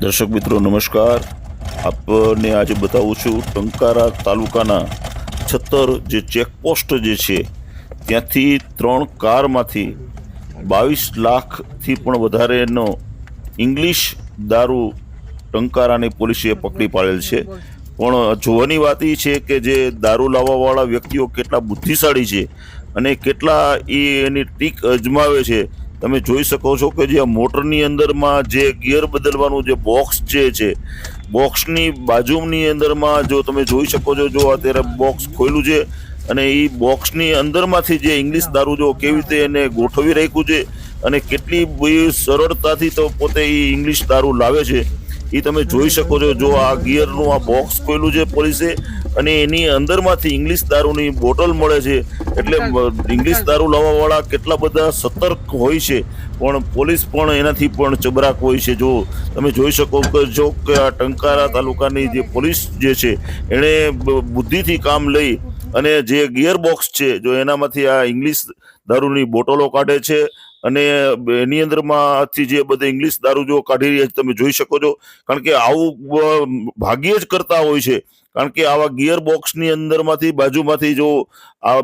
દર્શક મિત્રો, નમસ્કાર. આપને આજે બતાવું છું ટંકારા તાલુકાના છત્તર જે ચેકપોસ્ટ જે છે, ત્યાંથી ત્રણ કારમાંથી બાવીસ લાખથી પણ વધારેનો ઇંગ્લિશ દારૂ ટંકારાની પોલીસે પકડી પાડેલ છે. પણ જોવાની વાત એ છે કે જે દારૂ લાવવાવાળા વ્યક્તિઓ કેટલા બુદ્ધિશાળી છે અને કેટલા એ એની ટીક અજમાવે છે તમે જોઈ શકો છો કે જે આ મોટરની અંદરમાં જે ગિયર બદલવાનું જે બોક્સ જે છે, બોક્સની બાજુની અંદરમાં જો તમે જોઈ શકો છો, જો અત્યારે બોક્સ ખોલ્યું છે અને એ બોક્સની અંદરમાંથી જે ઇંગ્લિશ દારૂ જો કેવી રીતે એને ગોઠવી રાખ્યું છે અને કેટલી સરળતાથી તો પોતે એ ઇંગ્લિશ દારૂ લાવે છે એ તમે જોઈ શકો છો, જો આ ગિયરનું આ બોક્સ ખોલ્યું છે પોલીસે અને એની અંદરમાંથી ઇંગ્લિશ દારૂની બોટલ મળે છે. એટલે ઇંગ્લિશ દારૂ લાવવાવાળા કેટલા બધા સતર્ક હોય છે. પણ પોલીસ પણ એનાથી પણ ચબરાક હોય છે. જો તમે જોઈ શકો કે જો કે આ ટંકારા તાલુકાની જે પોલીસ જે છે એણે બુદ્ધિથી કામ લઈ અને જે ગિયર બોક્સ છે જો એનામાંથી આ ઇંગ્લિશ દારૂની બોટલો કાઢે છે અને એની અંદરમાંથી જે બધે ઇંગ્લિશ દારૂ જો કાઢી રહ્યા છે તમે જોઈ શકો છો. કારણ કે આવું ભાગ્યે જ કરતા હોય છે. કારણ કે આવા ગિયર બોક્સની અંદરમાંથી, બાજુમાંથી જો આ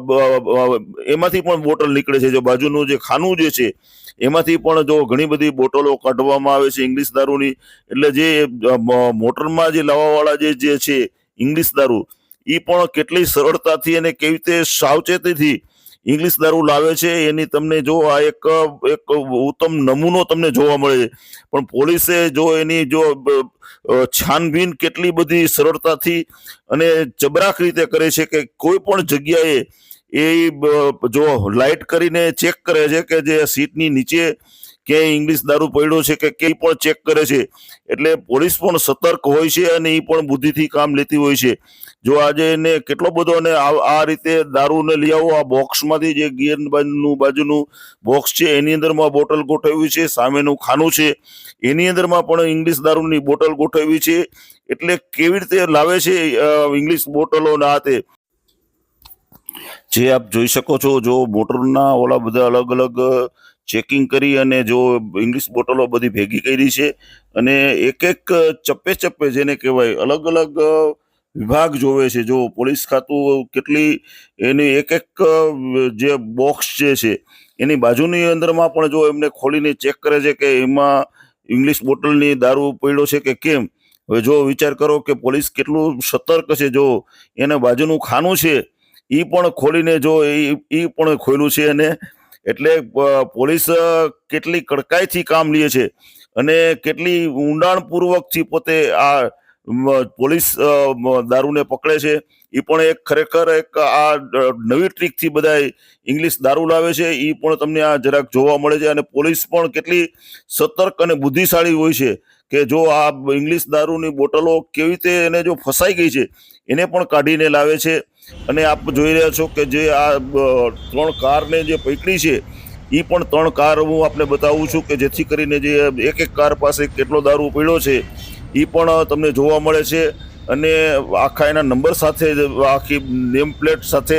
એમાંથી પણ બોટલ નીકળે છે. જો બાજુનું જે ખાનું જે છે, એમાંથી પણ જો ઘણી બધી બોટલો કાઢવામાં આવે છે ઇંગ્લિશ દારૂની. એટલે જે મોટરમાં જે લાવવાવાળા જે જે છે ઇંગ્લિશ દારૂ એ પણ કેટલી સરળતાથી અને કેવી રીતે સાવચેતીથી ઇંગ્લિશ દારૂ લાવે છે, એની તમને જો આ એક એક ઉત્તમ નમૂનો તમને જોવા મળે છે. પણ પોલીસે જો એની જો છાનબીન કેટલી બધી સરળતાથી અને ચબરાક રીતે કરે છે કે કોઈ પણ જગ્યાએ એ જો લાઇટ કરીને ચેક કરે છે કે જે સીટની નીચે ક્યાંય ઇંગ્લિશ દારૂ પડ્યો છે કે ક્યાંય પણ ચેક કરે છે. એટલે પોલીસ પણ સતર્ક હોય છે અને એ પણ બુદ્ધિથી કામ લેતી હોય છે. જો આજે એને કેટલો બધો અને આ રીતે દારૂને લઈ આવો, આ બોક્સમાંથી જે ગિયર બાજુનું બોક્સ છે, એની અંદરમાં બોટલ ગોઠવ્યું છે, સામેનું ખાનું છે. એની અંદરમાં પણ ઇંગ્લિશ દારૂની બોટલ ગોઠવી છે. એટલે કેવી રીતે લાવે છે ઇંગ્લિશ બોટલો ના હાથે? જે આપ જોઈ શકો છો, જો મોટરના ઓલા બધા અલગ અલગ ચેકિંગ કરી અને જો ઇંગ્લિશ બોટલો બધી ભેગી કરી છે. અને એક એક ચપ્પે ચપ્પે જેને કહેવાય, અલગ અલગ વિભાગ જોવે છે. જો પોલીસ ખાતું કેટલી એની એક એક જે બોક્સ જે છે, એની બાજુની અંદરમાં પણ જો એમને ખોલીને ચેક કરે છે કે એમાં ઇંગ્લિશ બોટલની દારૂ પડ્યો છે કે કેમ? હવે જો વિચાર કરો કે પોલીસ કેટલું સતર્ક છે, જો એને બાજુનું ખાનું છે એ પણ ખોલીને જો એ પણ ખોલ્યું છે અને એટલે પોલીસ કેટલી કડકાઈથી કામ લે છે અને કેટલી ઊંડાણપૂર્વકથી પોતે આ પોલીસ દારૂને પકડે છે. એ પણ એક ખરેખર એક આ નવી ટ્રીકથી બધા ઇંગ્લિશ દારૂ લાવે છે. એ પણ તમને આ જરાક જોવા મળે છે. અને પોલીસ પણ કેટલી સતર્ક અને બુદ્ધિશાળી હોય છે કે જો આ ઇંગ્લિશ દારૂની બોટલો કેવી રીતે એને જો ફસાઈ ગઈ છે, એને પણ કાઢીને લાવે છે. અને આપ જોઈ રહ્યા છો કે જે આ ત્રણ કારને જે પકડી છે એ પણ ત્રણ કાર હું આપને બતાવું છું કે જેથી કરીને જે એક એક કાર પાસે કેટલો દારૂ પડ્યો છે એ પણ તમને જોવા મળે છે. અને આખા એના નંબર સાથે આખી નેમ પ્લેટ સાથે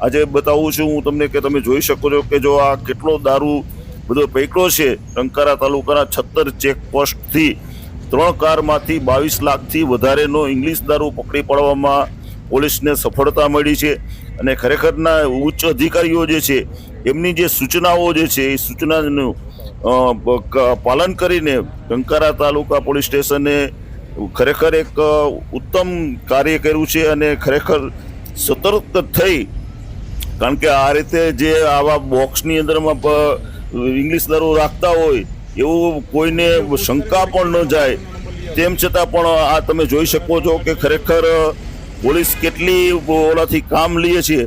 આજે બતાવું છું. હું તમને કે તમે જોઈ શકો છો કે જો આ કેટલો દારૂ બધો પૈકડો છે. ટંકારા તાલુકાના છત્તર ચેકપોસ્ટથી ત્રણ કારમાંથી બાવીસ લાખથી વધારેનો ઇંગ્લિશ દારૂ પકડી પાડવામાં પોલીસને સફળતા મળી છે. અને ખરેખરના ઉચ્ચ અધિકારીઓ જે છે, એમની જે સૂચનાઓ જે છે, એ સૂચનાનું પાલન કરીને ટંકારા તાલુકા પોલીસ સ્ટેશને ખરેખર એક ઉત્તમ કાર્ય કર્યું છે અને ખરેખર સતર્ક થઈ. કારણ કે આ રીતે જે આવા બોક્સની અંદરમાં ઇંગ્લિશ દારૂ રાખતા હોય, એવું કોઈને શંકા પણ ન જાય. તેમ છતાં પણ આ તમે જોઈ શકો છો કે ખરેખર પોલીસ કેટલી ઓલાથી કામ લે છે.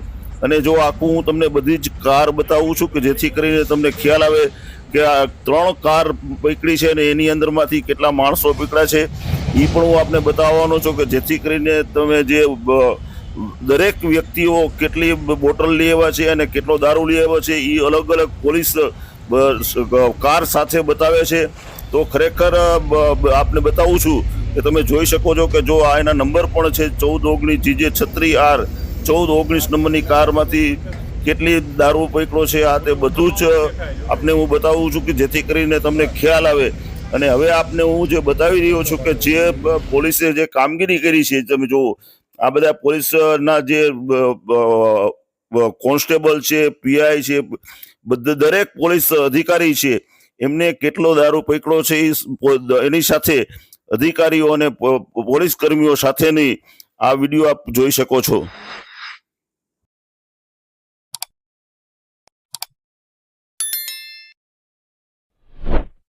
અને જો આખું હું તમને બધી જ કાર બતાવું છું કે જેથી કરીને તમને ખ્યાલ આવે કે આ ત્રણ કાર પકડી છે ને એની અંદરમાંથી કેટલા માણસો પકડ્યા છે એ પણ હું આપને બતાવવાનો છું કે જેથી કરીને તમે જે દરેક વ્યક્તિઓ કેટલી બોટલ લઈ આવ્યા છે અને કેટલો દારૂ લઈ આવ્યા છે એ અલગ અલગ પોલીસ કાર સાથે બતાવે છે. તો ખરેખર આપને બતાવું છું કે તમે જોઈ શકો છો કે જો આ એના નંબર પણ છે ચૌદ ઓગણીસ જીજે છત્રી આર, ચૌદ ઓગણીસ નંબરની કારમાંથી કેટલી દારૂ પકડો છે, આ તે બધું જ આપને હું બતાવું છું કે જેથી કરીને તમને ખ્યાલ આવે. અને હવે આપને હું જે બતાવી રહ્યો છું કે જે પોલીસે જે કામગીરી કરી છે, તમે જુઓ, આ બધા પોલીસના જે કોન્સ્ટેબલ છે, પીઆઈ છે, બધા, દરેક પોલીસ અધિકારી છે, એમને કેટલો દારૂ પૈકડો છે એની સાથે અધિકારીઓ અને પોલીસ કર્મીઓ સાથેની આ વીડિયો આપ જોઈ શકો છો.